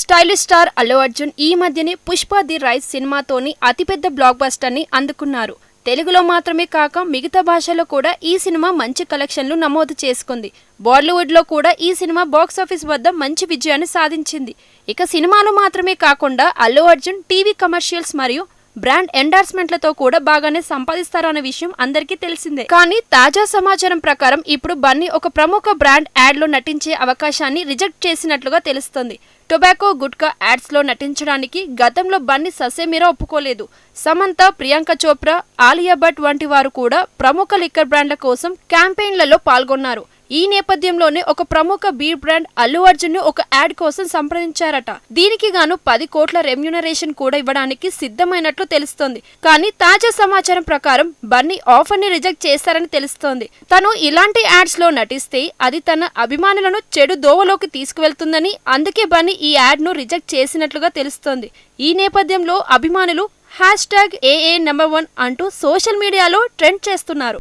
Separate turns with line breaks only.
Stylish star Allu Arjun ఈ మధ్యనే Pushpa the rice సినిమాతోని అతిపెద్ద బ్లాక్ బస్టర్ని అందుకున్నారు. తెలుగులో మాత్రమే కాక మిగతా భాషల్లో కూడా ఈ సినిమా మంచి కలెక్షన్లు నమోదు చేసుకుంది. బాలీవుడ్లో కూడా ఈ సినిమా బాక్స్ ఆఫీస్ వద్ద మంచి విజయాన్ని సాధించింది. ఇక సినిమాలు మాత్రమే కాకుండా అల్లు అర్జున్ టీవీ కమర్షియల్స్ మరియు బ్రాండ్ ఎండార్స్మెంట్లతో కూడా బాగానే సంపాదిస్తారన్న విషయం అందరికీ తెలిసిందే. కానీ తాజా సమాచారం ప్రకారం ఇప్పుడు బన్నీ ఒక ప్రముఖ బ్రాండ్ యాడ్లో నటించే అవకాశాన్ని రిజెక్ట్ చేసినట్లుగా తెలుస్తుంది. టొబాకో గుట్కా యాడ్స్లో నటించడానికి గతంలో బన్నీ ససేమిరా ఒప్పుకోలేదు. సమంత ప్రియాంక చోప్రా ఆలియా భట్ వంటి వారు కూడా ప్రముఖ లిక్కర్ బ్రాండ్ల కోసం క్యాంపెయిన్లలో పాల్గొన్నారు. ఈ నేపథ్యంలోనే ఒక ప్రముఖ బీర్ బ్రాండ్ అల్లు అర్జున్ను ఒక యాడ్ కోసం సంప్రదించారట. దీనికి గాను పది కోట్ల రెమ్యునరేషన్ కూడా ఇవ్వడానికి సిద్ధమైనట్లు తెలుస్తోంది. కానీ తాజా సమాచారం ప్రకారం బన్నీ ఆఫర్ని రిజెక్ట్ చేస్తారని తెలుస్తోంది. తను ఇలాంటి యాడ్స్లో నటిస్తే అది తన అభిమానులను చెడు దోవలోకి తీసుకువెళ్తుందని అందుకే బన్నీ ఈ యాడ్ను రిజెక్ట్ చేసినట్లుగా తెలుస్తోంది. ఈ నేపథ్యంలో అభిమానులు hash tag A A number one అంటూ సోషల్ మీడియాలో ట్రెండ్ చేస్తున్నారు.